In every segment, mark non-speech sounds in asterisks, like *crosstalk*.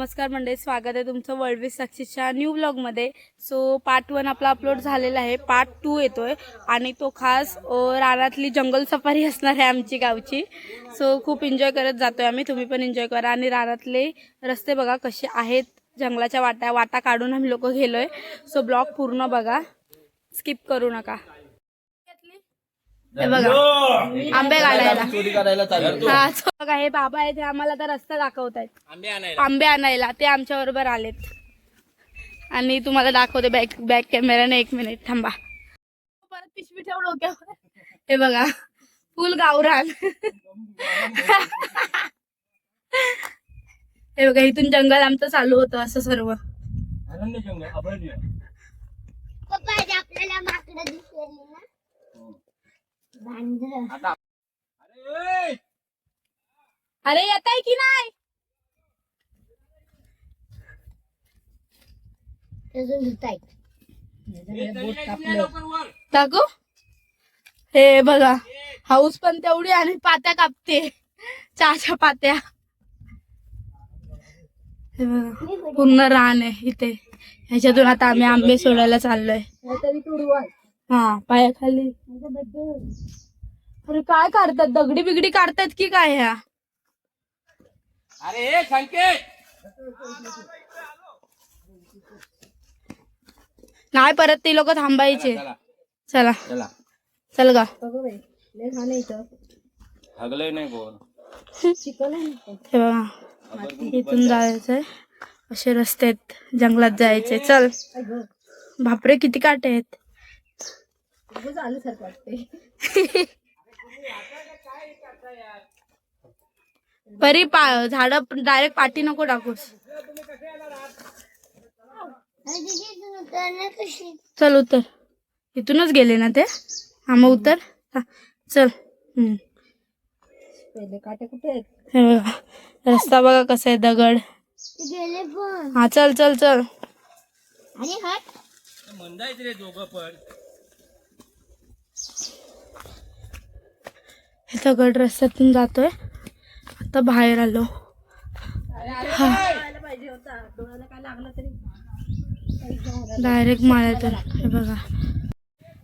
नमस्कार मंडळी स्वागत आहे तुमचं वर्ल्ड विथ सक्सेसच्या न्यू ब्लॉगमध्ये सो पार्ट वन आपला अपलोड झालेला आहे. पार्ट टू येतोय आणि तो खास रानातली जंगल सफारी *laughs* असणार आहे आमची गावची. सो खूप एन्जॉय करत जातोय आम्ही. तुम्ही पण एन्जॉय करा. आणि रानातले रस्ते बघा कसे आहेत. जंगलाच्या वाटा वाटा काढून आम्ही लोक गेलोय. सो ब्लॉग पूर्ण बघा. स्किप करू नका. हे बघा. आंबे काढायला चोरी करायला चालू हा so बघा हे बाबा आहे ते आम्हाला आता रस्ता दाखवत आहेत. आंबे आणायला. आंबे आणायला ते आमच्या बरोबर आलेत. आणि तुम्हाला दाखवते बॅक बॅक कॅमेराने एक मिनिट थांबा. परत पिशवी ठेव डोक्यावर. हे बघा फुल गावरान. हे बघा इथून जंगल आमचं चालू होतं असं सर्व. अरण्य जंगल अभयारण्य पप्पा आज आपल्याला माकडं ना? अरे अरे येत आहे की नाही टाकू हे बघा हाऊस पण तेवढी आणि पात्या कापते. चहाच्या पात्या. हे बघा पूर्ण रान आहे इथे. ह्याच्यातून आता आम्ही आंबे सोडायला चाललोय. हा. पायाखाली. अरे काय काढतात दगडी बिगडी काढतात की काय ह्या? अरे हे संकेत! नाही परत ते लोक थांबायचे. चला चला. चला. चल गा. हगलय नाही कोण. हे बघा इथून जायचंय. असे रस्ते आहेत जंगलात जायचे. चल. बापरे किती काटे आहेत. *laughs* परी पा झाड डायरेक्ट पाठी नको टाकूस. कशी चल उतर. इथूनच गेले ना ते? हा मग उतर. हा, चल. हम्म. हे बघा. रस्ता बघा कसा आहे दगड. गेले पण. हा चल चल चल. आणि हट. रे दोघं पण. हे सगळं रस्त्यातून जातोय. आता बाहेर आलो. डायरेक्ट माळ्यातून हे बघा.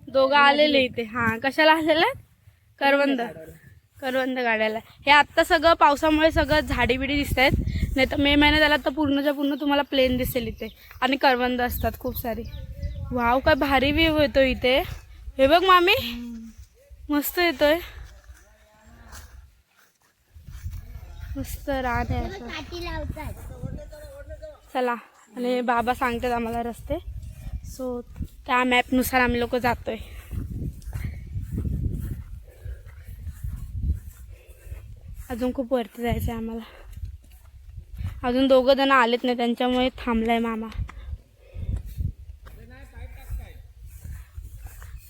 दोघं आलेले इथे. हा कशाला आलेले? करवंद. करवंद गाड्याला. हे आत्ता सगळं पावसामुळे सगळं झाडी बिडी दिसत आहेत नाही तर मे महिन्यात आला तर पूर्णच्या पूर्ण तुम्हाला प्लेन दिसेल इथे. आणि करवंद असतात खूप सारी. वाव काय भारी व्ह्यू येतो इथे. हे बघ मामी मस्त येतोय. मस्त रान आहे चला आणि बाबा सांगतात आम्हाला रस्ते. सो त्या मॅपनुसार आम्ही लोक जातोय. अजून खूप वरती जायचं आहे आम्हाला. अजून दोघं जण आलेत नाही त्यांच्यामुळे थांबलाय मामा.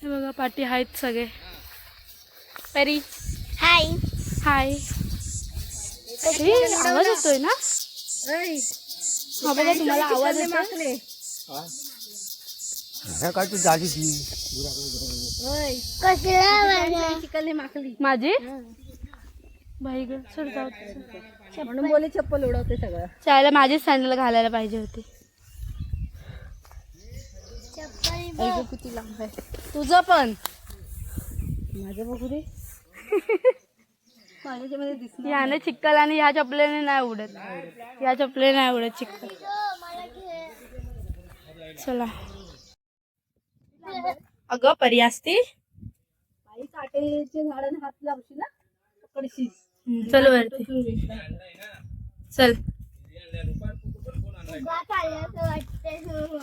हे बघा पाठी आहेत सगळे. परी. हाय. हाय. आवाज येतोय ना? हा बघा तुम्हाला आवाज येतोय? काय तू झाली ती कसला माझी? बाई ग सर जाऊ म्हणून बोले चप्पल उडवते सगळं. चायला माझीच सँडल घालायला पाहिजे होती. चप्पल किती लांब आहे? तुझं पण. माझं बघू दे. *laughs* याने चिक्कल आणि ह्या चपलेने नाही उडत या चपलेने नाही उडत चिक्कल. चला. अगं परी असती? आई काटेचे झाडाने हात लावशी ना. चल वरती. चल.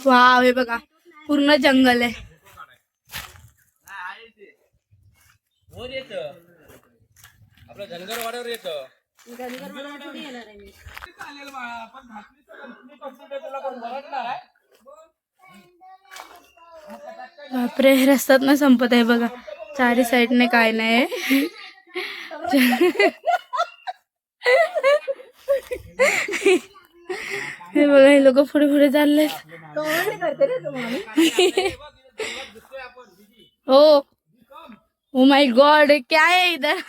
वाव हे बघा. पूर्ण जंगल आहे. आपलं धनगर वाड्यावर येत बापरे रस्त्यात ना संपत आहे बघा. चारी साईडने काय नाही हे बघा हे लोक पुढे पुढे चालले हो. ओ माय गॉड क्या है इधर?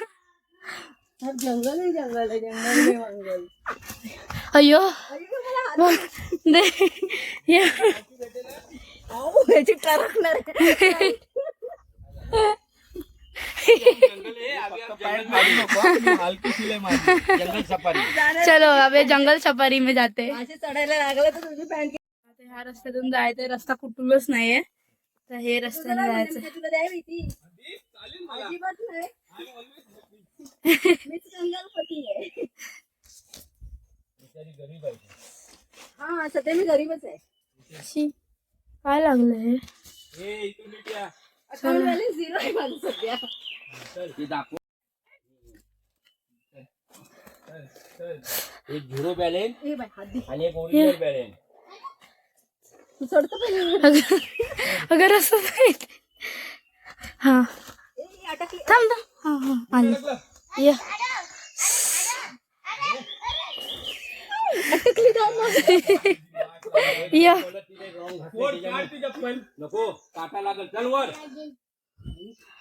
जंगल जंगल आहे जंगल अयो. याची टरकणार *laughs* चलो अबे जंगल सफारी में जाते. चढायला लागलं तर तुझी पॅन्ट आता ह्या रस्त्यातून जायचं रस्ता कुठूनच नाहीये. तर हे रस्त्याने जायचं. तुला द्यावी ती. अजिबात नाही. मीच कंगालपती आहे हा सध्या मी गरीबच आहे. शी, काय लागलं हे ए, इथून नीट या. अकाउंट बॅलन्स झिरो आहे माझं सध्या. चल, ते दाखव. एक झिरो बॅलेन्स ए बाय हात दे. आणि एक ओरिजिनल बॅलेन्स तू चढतो पण अगं अगं रस्ता नाही हा. ए, अटकली. थांब थांब हा हा आली ये. अटकली जाऊन मग. ये नको काटा लागल चल वर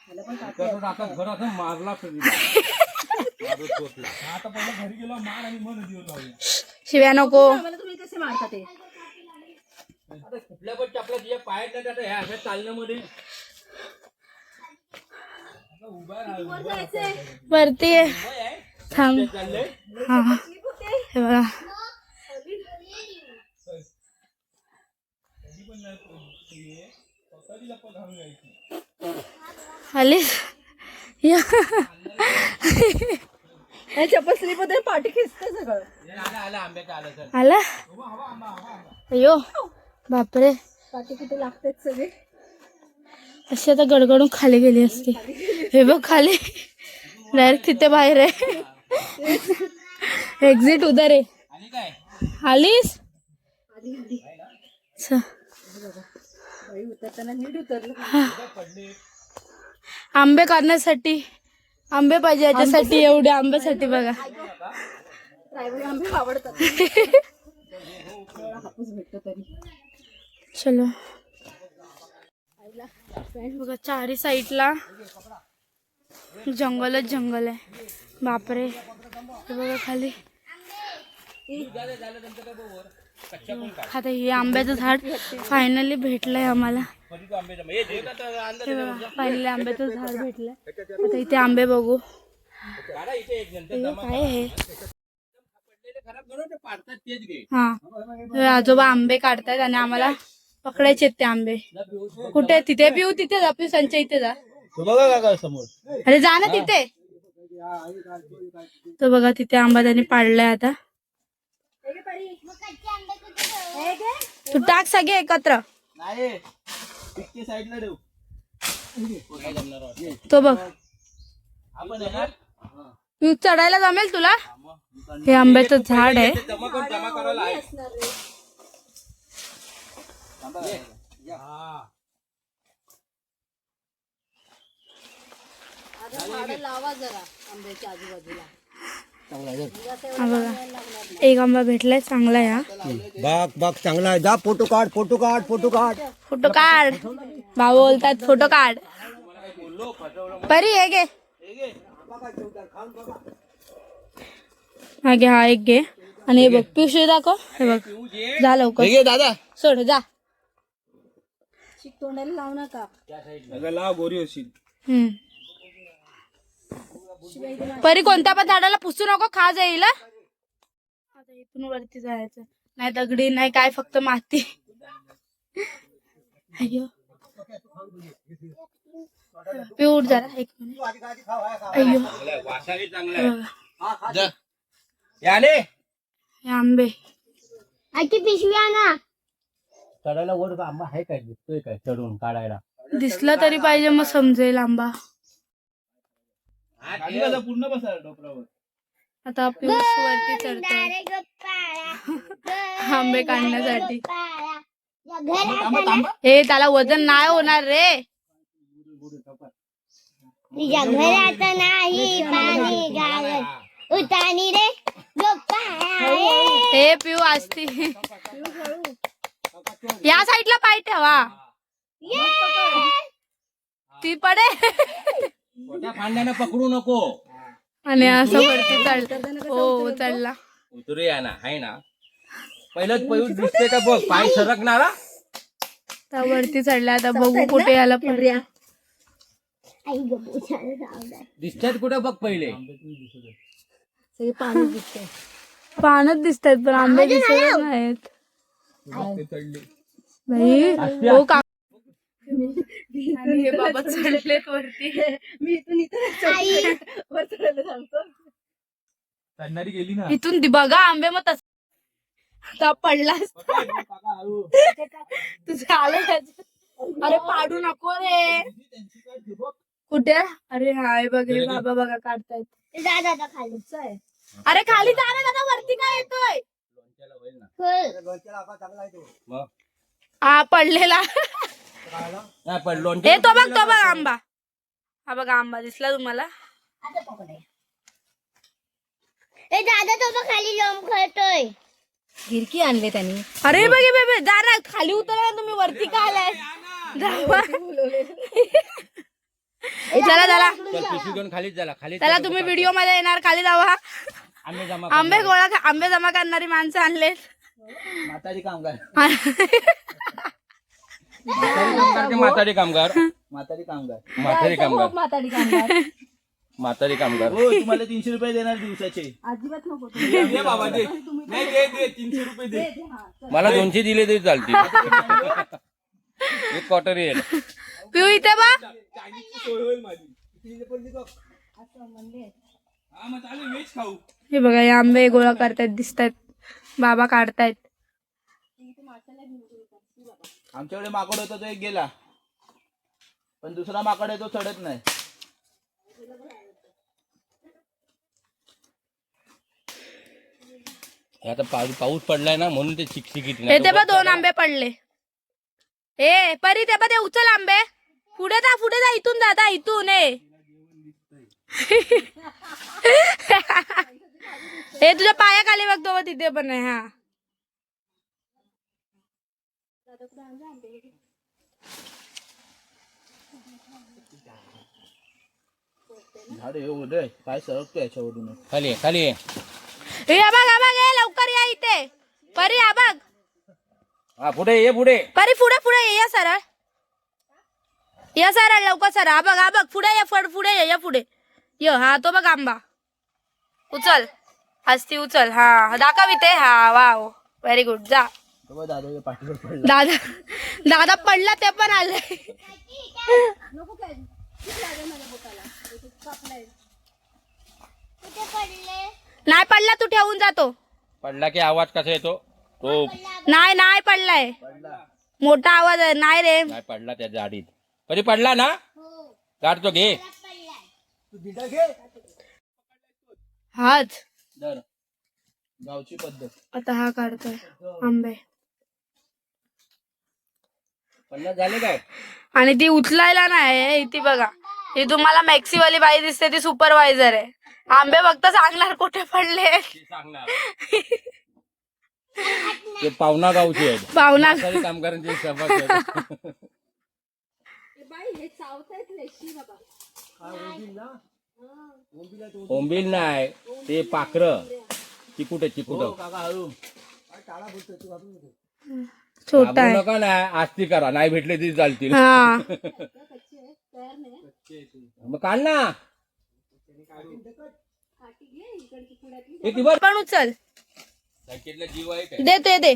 तसंच आता घर असं मारला तरी. मारत होते. आता पहिला घरी गेलो मार आणि मग जीवन लावूया शिव्या नको आम्हाला तुम्ही कसे मारता ते आता कुठल्या पण चपला तुझ्या पायात नाही आता ह्या अशा चालण्यामध्ये आता उभा राहा, उभा वर जायचंय वरती आहे. आहे. थांब ते चाललंय हा हा. स्लीप होते हे बघा नाही चप्पल स्लीप होते पाठी खेचते सगळं. आलं? आलं आलं आला अयो बापरे. पाठी किती लागतात सगळे? अशी आता गडगडून खाली गेली असती. हे बघ खाली. डायरेक्ट तिथे बाहेर आहे. एक्झिट उधर आहे. आलीस? आंबे काढण्यासाठी आंबे पाहिजे याच्यासाठी एवढे आंब्यासाठी बघा. आंबे आवडतात हापूस भेटतो तरी चलो बघा चारी साईडला जंगलच जंगल आहे. बापरे. बघा खाली. आता हे आंब्याचं झाड फायनली भेटलंय आम्हाला. कधी तो आंब्याचा हे फायनली झाड भेटलंय. आता इथे आंबे बघू. हे काय आहे पडलेले खराब करून ते पाडतात तेच घे हा. आजोबा आंबे काढतायत आणि आम्हाला पकडायचे ते आंबे. कुठे तिथे पिऊ तिथे जा पिऊ संचय इथे जा. तू अरे जा ना तिथे. तो बघा तिथे आंबा त्यांनी पाडलाय आता. तू टाक सगळे एकत्र. नाही इतके साईडला ठेव. तो बघ. आपण येणार तू चढायला जमेल तुला? हे आंब्याचं झाड आहे. जमा कर जमा करायला आहे ये. हा. झाडं लावा जरा आंब्याच्या आजूबाजूला. हा बघा. एक आंबा भेटलाय चांगला आहे हा. बाग बाग चांगला आहे. जा फोटो काढ फोटो काढ फोटो काढ. फोटो काढ. भाऊ बोलतात फोटो काढ. परी हे घे. हा घे हा एक घे. आणि हे बघ पिवशी दाखव. हे बघ जा लवकर. दादा. सोड जा. शिक तोंडाला लावू नका. लाव गोरी होशील. हम्म. परी कोणत्या पण झाडाला पुसू नको खा जाईल हं? आता इथून वरती जायचं. नाही दगडी नाही काय फक्त माती. अय्यो. पिऊ उठ जरा एक मिनिट. अय्यो. वासाही चांगला आहे बघा. याने हे आंबे. आधी पिशवी आणा. चढायला वर आंबा आहे काय दिसतोय काय? चढून काढायला. दिसला तरी पाहिजे मग समजेल आंबा. पूर्ण बसा डोपरावर. आता वरती चढतोय *laughs* आंबे काढण्यासाठी. हे त्याला वजन नाही होणार रे. तुझ्या घरात नाही पाणी गावत उतानी रे गप्पा हे पिऊ असती *laughs* या साईडला पाय ठेवा. ती पडे *laughs* फांद्यानं पकडू नको. आणि असं वरती चढ हो चढला उतरू या ना आहे ना. पहिलंच पळून दिसते का बघ पाय सरकणारा? आता वरती चढला आता बघू कुठे याला बोचायला जाऊ दिसतात कुठे बघ पहिले? सगळे पाणी दिसतंय. पानच दिसतात पण आंबे दिसतच नाहीत. बाई हो का *laughs* आणि हे बाबा चढलेत वरती. *laughs* मी इथून इथं वर चढायला सांगतो. चढणारी गेली ना. इथून दि- बघा आंबे मग तस आता पडलास तुझं आलं. अरे पाडू नको रे. कुठे? अरे हाय बघ हे बाबा बघा काढतायत. जा दादा खाली. आहे. अरे खाली जा रे दादा वरती काय येतोय. हा पडलेला. *laughs* पण ए लोणच्या तो बघ तो बघ आंबा. हा बघा आंबा दिसला तुम्हाला. आता पकडे. ए दादा तो बघ खाली लोंब खेळतोय. गिरकी आणले त्यांनी. अरे बघे बेबे जा ना खाली उतरा तुम्ही वरती का आलाय? *laughs* चला चला. चल पिशवी घेऊन खालीच झाला खाली चला तुम्ही व्हिडिओमध्ये येणार खाली जावा. आम्ही जमा आंबे गोळा आंबे जमा करणारी माणसं आणले म्हातारी कामगार. *laughs* म्हातारी कामगार म्हातारी कामगार? म्हातारी कामगार. म्हातारी कामगार. म्हातारी कामगार. हो तुम्हाला तीनशे रुपये देणार दिवसाचे. अजिबात नको दे बाबा दे. नाही दे दे तीनशे रुपये दे. मला दोनशे दिले तरी चालतील. एक क्वार्टर येईल. पिऊ इथे बा. हे बघा हे आंबे गोळा करतायत दिसतायत. बाबा काढतायत. आमच्याकडे माकड होता तो एक गेला. पण दुसरा माकड आहे तो चढत नाही. हे आता पाऊ- पाऊस पडलाय ना म्हणून ते चिकचिकीत हे ते बा दोन आंबे पडले. ए परी ते बा ते उचल आंबे. पुढे जा पुढे जा इथून जाता इथून ए. *laughs* हे तुझ्या पायाखाली बघतो बा तिथे पण आहे हा. झाड हे उदय काय सरकतो याच्यावरून खाली आहे, खाली आहे. हे बघ हा लवकर या इथे. परी हा बघ. हा पुढे ये पुढे. परी पुढे पुढे ये या सरळ. या सरळ लवकर सरळ. हा बघ हा बघ. पुढे ये फड पुढे ये या पुढे. य हा तो बघ आंबा. उचल. हस्ती उचल. हा दाखव इथे. हा वाव. व्हेरी गुड जा. दादा दादा दादा पडला ते पण आले कुठे पडले? नाही पडला तू ठेवून जातो पडला की आवाज कसा येतो? तो नाही नाही पडलाय. मोठा आवाज आहे. नाही रे. नाही पडला त्या जाडीत. कधी पडला ना? काढतो घे. हाच दर गावची पद्धत. आता हा काढतोय. आंबे. पन्नास झाले काय? आणि ती उचलायला नाही ती बघा. ही तुम्हाला मॅक्सीवाली बाई दिसते ती सुपरवायझर आहे. आंबे फक्त सांगणार कुठे पडले. ते सांगणार. ते पावना गावचे आहेत. पाहुणा म्हातारी कामगारांचे सभा. बोंबील नाही ते पाखर. चिकुट चिकुट. हो काका हळू. छोटा आहे. नका नाही आस्ती करा नाही भेटले तरी चालतील. हा. मग काढ ना. हे ती बघ. पण उचल. जीव आहे काय? दे. ते दे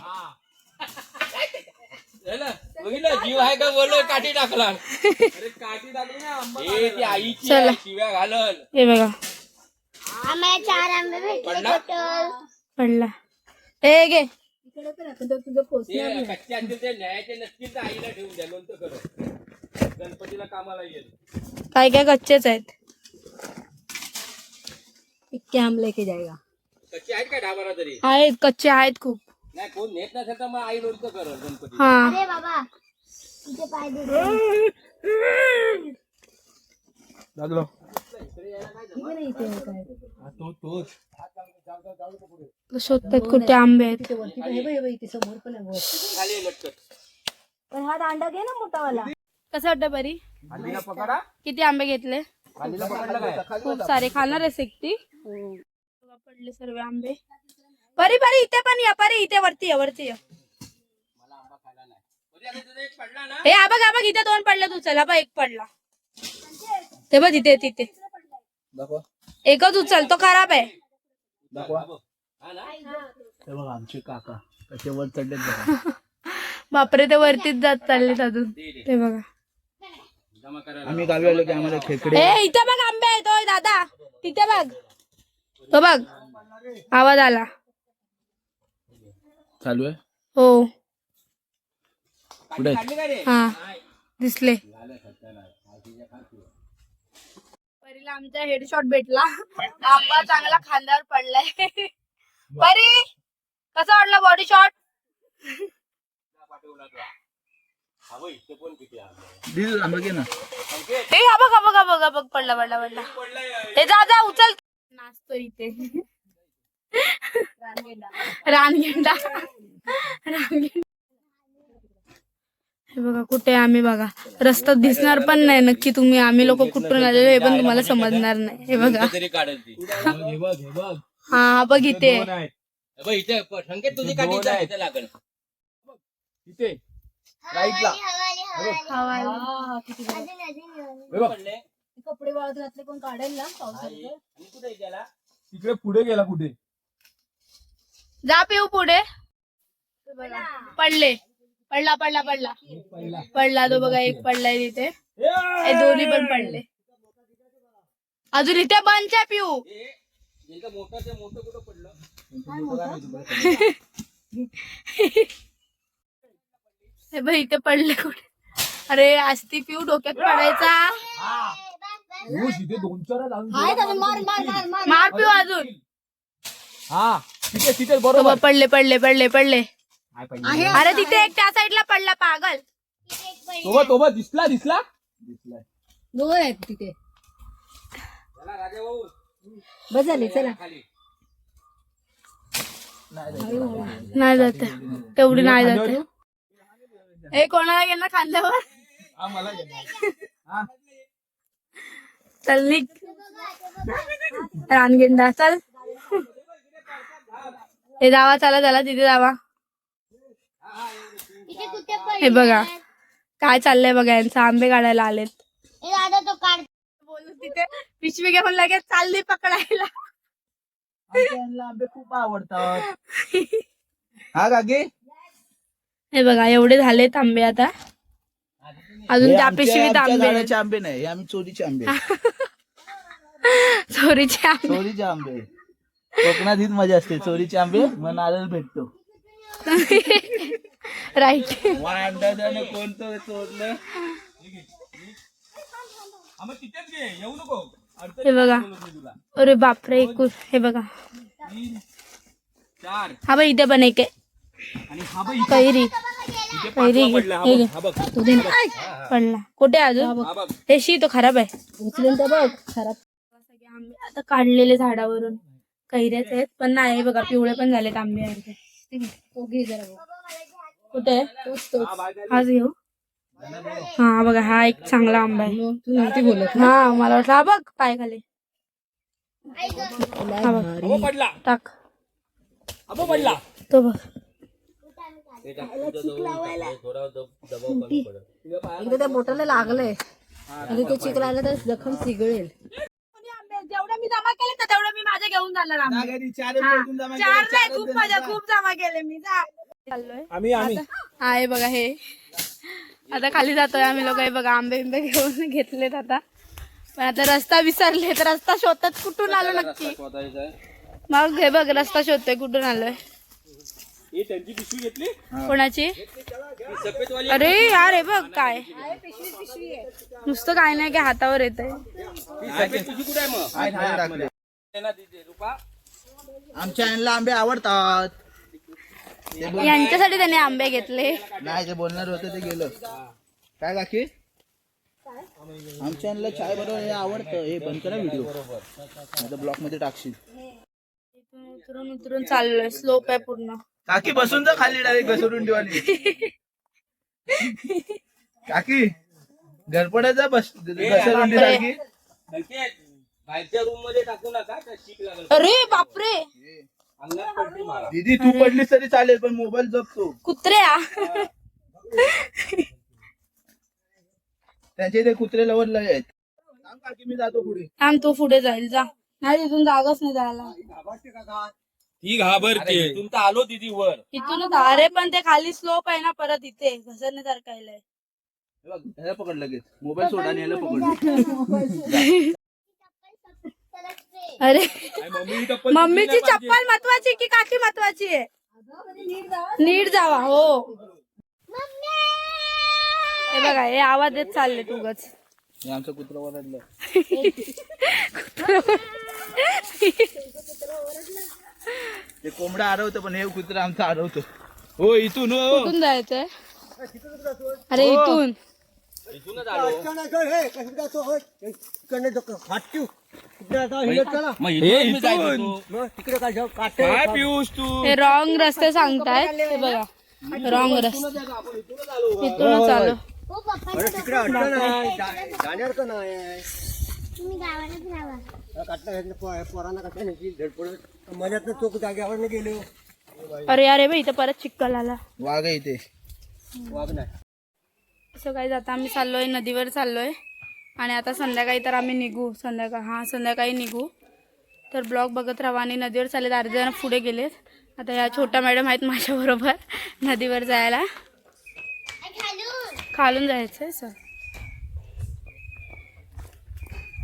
झालं? बघितलं? जीव आहे का काठी टाकला अरे काठी टाकली ना ती आईची चला. आहे, शिव्या घालल हे बघा. आम्हाला चार आंबे भेटले पडला? टोटल. पडला. हे घे. इकडे पण आता तो तुझं ते कच्चे असतील ते न्यायाचे नसतील तर आईला ठेवून द्या लोणचं करत गणपतीला कामाला येईल. काय काय कच्चेच आहेत? इतके हम लेके जाएगा कच्चे आहेत का ढाबाला तरी? आहेत कच्चे आहेत खूप. नाही कोण नेत नसेल तर मग आई लोणचं करत गणपती. हा. अरे बाबा तुझे पाय दुखले. लागलो. शोधतात कुठे आंबे आहेत. पण हे बघ, हे बघ, इथे समोर पण आहे वर. खाली आहे लटकत पण हा दांडा घे ना मोठावाला. कसं वाटतं बरी पकडा. किती आंबे घेतले? हल्लीला पकडला काय? खूप सारे. खाणार आहेस एक ती. बघा, पडले सर्व आंबे. परी परी इथे पण या परी इथे वरती या वरती या. हे हा बघ हा बघ इथे दोन पडले तू. चला बघ एक पडला. ते बघ तिथे तिथे. दाखवा. एकच उचल तो खराब आहे. दाखवा. हे बघा आमचे काका कसे वर चढलेत बघा. *laughs* बापरे ते वरतीच जात चालले अजून. ते बघा. आम्ही गावी आलो की आम्हाला खेकडे ए इथे बघ आंबे आहेत दादा. तिथे बघ. तो बघ आवाज आला. चालू आहे? हो. कुठे हा दिसले. परीला आमचा हेडशॉट भेटला. आंबा चांगला खांद्यावर पडलाय. परी कसा वाटला बॉडी शॉट हे हा बघ बघ बघ बघ पडला पडला पडला. हे जा जा उचल. नाचतो इथे. रानगेंडा. रानगेंडा. हे बघा कुठे आम्ही बघा. रस्ता दिसणार पण नाही नक्की तुम्ही. आम्ही लोक कुठून आलेलो हे पण तुम्हाला समजणार नाही. हे बघा. हे बघ हे बघ हा हा बघ इथे. दोन आहेत. बघ इथे संकेत तुझी काठी इथे- इथे लागेल. इथे. राईटला. हवा किती बरं. अजून अजून बघ. कपडे वाळत घातले कोण काढेल ना तिकडे पुढे गेला कुठे? जा पिऊ पुढे. पडले. पडला पडला पडला. पडला. तो बघा एक पडलाय तिथे. हे दोन्ही पण पडले. अजून इथे बंच आहे पिऊ. हे बघ इथे पडले कुठे? अरे आज ती पिऊ डोक्यात पडायचा. दोन चार मार मार मार मार. मार पिऊ अजून. हा तिथे तिथे बरोबर. पडले पडले पडले पडले. अरे तिथे एक त्या साईडला पडला पागल. तोबा तोबा दिसला दिसला. दिसला दोन आहेत तिथे. बस झाले चला. नाही जाते. तेवढी नाही जाते. हे कोणाला गेलं खांद्यावर? हा मला गेला. हा. चल निघ. रानगेंडा चल. हे जावा चला चला तिथे जावा. हे बघा. काय चाललंय बघा यांचं आंबे काढायला आलेत. दादा तो काढ. बोलू तिथे. पिशवी घेऊन लगेच चालली पकडायला. आंबे खूप आवडतात. हा काकी हे बघा एवढे झालेत आंबे आता. अजून त्या पिशवीत आंबे. आहेत. आंबे नाही हे आम्ही चोरीचे आंबे. *laughs* चोरीचे आंबे. चोरीचे आंबे. कोकणात हीच मजा असते चोरीचे आंबे मग नारळ भेटतो. *laughs* राईट. अंदाजाने कोणतं चोरलं हा, मग तिथेच घे येऊ नको अडचण हे बघा. नाही तुला अरे बापरे एकूण हे बघा. तीन चार. हा बघ इथे पण एक आहे. आणि हा बघ इथे कैरी. इथे कैरी पाचवा पडला हा हे बघ घे. हा बघ. तू दे ना. पडला. कुठे आहे अजून? हा बघ. हे शी तो खराब आहे. उचलून तर बघ खराब. सगळे आंबे आता काढलेले झाडावरून. कैऱ्याच आहेत पण नाही हे बघा पिवळे पण झालेत आंबे अर्धे. ठीक आहे. तो घे जरा बघ. कुठे घेऊ हा बघा हा एक चांगला आंबा आहे. तू नव्हती बोलत हा मला वाटलं हा बघ पाय खाली हा बघ. बघ पडला. टाक. तो बघ. एकदा त्या बोटाला लागलंय. आणि ते चिक लागलं तर जखम चिघळेल जेवढे मी जमा केले ना तेवढे मी माझे घेऊन जाणार घरी चार हा. नाही खूप मजा. खूप जमा केले मी. जा. चाललोय. आम्ही आम्ही. हा हे बघा हे. आता खाली जातोय आम्ही लोक हे बघा आंबे बिंबे घेऊन *laughs* घेतलेत आता. पण आता रस्ता विसरले तर रस्ता शोधतात कुठून आलो नक्की? मग हे बघ रस्ता शोधतोय कुठून आलोय? ही त्यांची पिशवी घेतली. कोणाची? अरे यार हे बघ काय. नुसतं काय नाही की हातावर येत सफेद पिशवी कुठे आहे मग? आहे, आहे, राखली. आहे. ना तिथे रुपा. आमच्या यांना आंबे आवडतात. ते बोल- यांच्यासाठी त्याने आंबे घेतले. नाही जे बोलणार होतं ते गेलं. काय काकी आमच्या यांना चाय बरोबर हे आवडतं. हे बंद करा व्हिडिओ ब्लॉकमध्ये टाकशील. इथून उतरून उतरून चाललोय. स्लोप आहे पूर्ण. काकी बसून जा खाली डायरेक्ट घसरून ठेवाली काकी घरपडायचा बस घसरून काकी बाहेरच्या रूममध्ये टाकू नका त्या शीक लागल. अरे बापरे. दीदी तू पडलीस तरी चालेल पण मोबाईल जपतो कुत्र्या. त्यांच्या इथे कुत्रे लवत लय आहेत. काकी मी जातो पुढे. थांब तू पुढे जाईल जा. नाही तिथून जागाच नाही जायला. ती घाबरते. तुमचा आलो तिथे वर. इथूनच अरे पण ते खाली स्लोप आहे ना परत इथे. घसरण्यासारखं आहे. लय. हे बघ, ह्याला पकड लगेच. मोबाईल सोडा आणि ह्याला पकड. अरे आणि मम्मी चप्पल मम्मीची चप्पल महत्वाची की काठी महत्वाची आहे? नीट जावा हो. हे बघा हे आवाज देत चालले तुगच हे आमचं कुत्र ओरडलं. *laughs* ते कोंबडा आरवतं पण हे कुत्र आमचं आरवतं. हो इथून हो. कुठून जायचंय? अरे इथून. इथूनच आलो. मग इथूनच मी जायचो होतो. तिकडे काय जाऊ काट काय पियुष तू? हे रॉंग रस्ते सांगतायत. हे बघा. रॉंग रस्ते. इथूनच आलो. हो पप्पा तुम्ही गावालाच राहा. पोरांना कसं नाही मध्यात चोक जागेवर गेलो. अरे अरे बाई इथं परत चिक्कल आला वाघ आहे इथे. वाघ नाही. असं काही आता आम्ही चाललोय नदीवर चाललोय. आणि आता संध्याकाळी तर आम्ही निघू. संध्याकाळ हां संध्याकाळी निघू. तर ब्लॉग बघत राहा. आणि नदीवर चालले अर्धे जण पुढे गेलेत. आता ह्या छोट्या मॅडम आहेत माझ्याबरोबर नदीवर जायला. खालून जायचं आहे सर.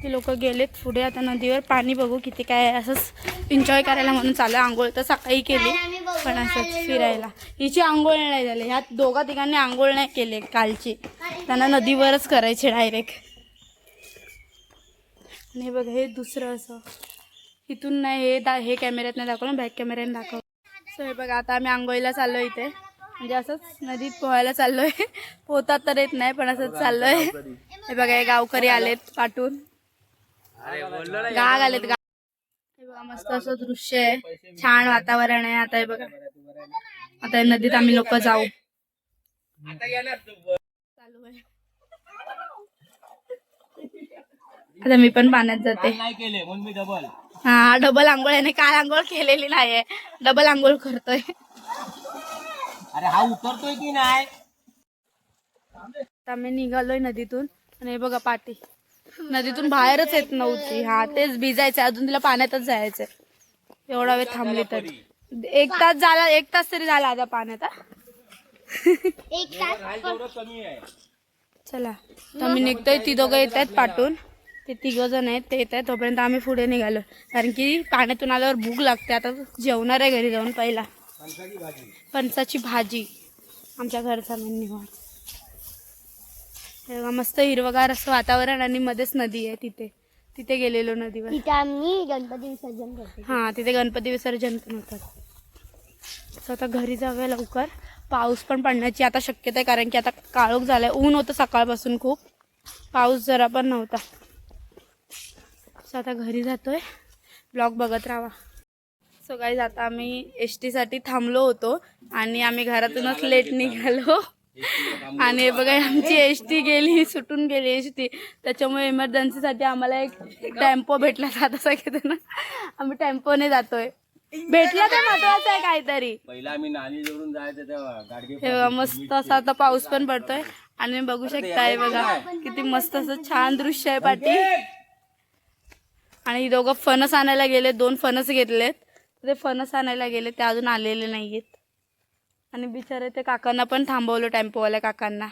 ते लोक गेलेत पुढे. आता नदीवर पाणी बघू किती काय आहे. असंच एन्जॉय करायला म्हणून चाललं आंघोळ. तर सकाळी केली. पण असंच फिरायला. हिची आंघोळ नाही झाली. ह्या दोघा तिघांनी आंघोळ नाही केले कालची. त्यांना नदीवरच करायचे डायरेक्ट आणि हे बघ हे दुसरं असं. इथून नाही हे दा हे कॅमेऱ्यात नाही दाखवलं बॅक कॅमेऱ्याने दाखव सो हे बघा आता आम्ही आंघोळीला चाललो इथे. म्हणजे असंच नदीत पोहायला चाललोय. *laughs* पोहतात तर येत नाही पण असंच चाललोय. हे बघा हे गावकरी आलेत पाठून गाग आलेत मस्त असं दृश्य आहे. छान वातावरण आहे. आता हे बघा. आता या नदीत आम्ही लोक जाऊ. चालू आहे. आता मी पण पाण्यात जाते. हा डबल आंघोळ आहे काल आंघोळ केलेली नाहीये. डबल आंघोळ करतोय. अरे हा उतरतोय की नाही? आता आम्ही निघालोय नदीतून. आणि हे बघा पाठी नदीतून बाहेरच येत नव्हती. हा तेच भिजायचं. अजून तिला पाण्यातच जायचंय. एवढा वेळ थांबली तर. एक तास झाला एक तास तरी झाला आता पाण्यात. एक तास तेवढं कमी आहे. चला. तर आम्ही निघतोय ती दोघं येत आहेत पाठून ते तिघ जण आहेत ते येत आहेत. तोपर्यंत आम्ही पुढे निघालो. कारण की पाण्यातून आल्यावर भूक लागते. आता जेवणार आहे घरी जाऊन पहिला. फणसाची भाजी. आमच्या घरचा मेन्यू हे बघा, मस्त हिरवगार असं वातावरण आणि मध्येच नदी आहे तिथे. तिथे गेलेलो नदीवर तिथे आम्ही गणपती विसर्जन करतो. हा तिथे गणपती विसर्जन पण होतात सो आता घरी जाऊया लवकर. पाऊस पण पडण्याची आता शक्यता आहे कारण की आता काळोख झालाय. ऊन होतं सकाळपासून खूप. पाऊस जरा पण नव्हता. सो आता घरी जातोय. ब्लॉग बघत राहा. सो काही आता आम्ही एस टीसाठी थांबलो होतो आणि आम्ही घरातूनच लेट निघालो. आणि बघा आमची एस टी गेली सुटून गेली एस टी. त्याच्यामुळे इमर्जन्सीसाठी आम्हाला एक टेम्पो भेटला जाता सगळेजण आम्ही टेम्पोने जातोय. भेटला तर महत्वाचं आहे काहीतरी. पहिला आम्ही नाणी जोडून जायचं तेव्हा मस्त असा आता पाऊस पण पडतोय. आणि बघू शकताय बघा किती मस्त असं छान दृश्य आहे पाठी आणि दोघं फणस आणायला गेले दोन फणस घेतलेत. ते फणस आणायला गेले ते अजून आलेले नाहीयेत. आणि बिचारे ते काकांना पण थांबवलं टेम्पोवाल्या काकांना.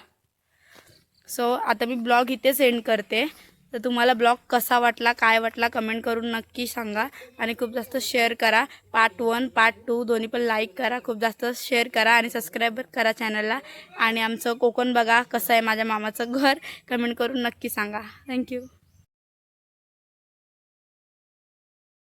सो आता मी ब्लॉग इथे सेंड करते. तर तुम्हाला ब्लॉग कसा वाटला काय वाटला कमेंट करून नक्की सांगा. आणि खूप जास्त शेअर करा. पार्ट वन पार्ट टू दोन्ही पण लाईक करा. खूप जास्त शेअर करा आणि सबस्क्राईब करा चॅनलला आणि आमचं कोकण बघा कसं आहे माझ्या मामाचं घर. कमेंट करून नक्की सांगा. थँक्यू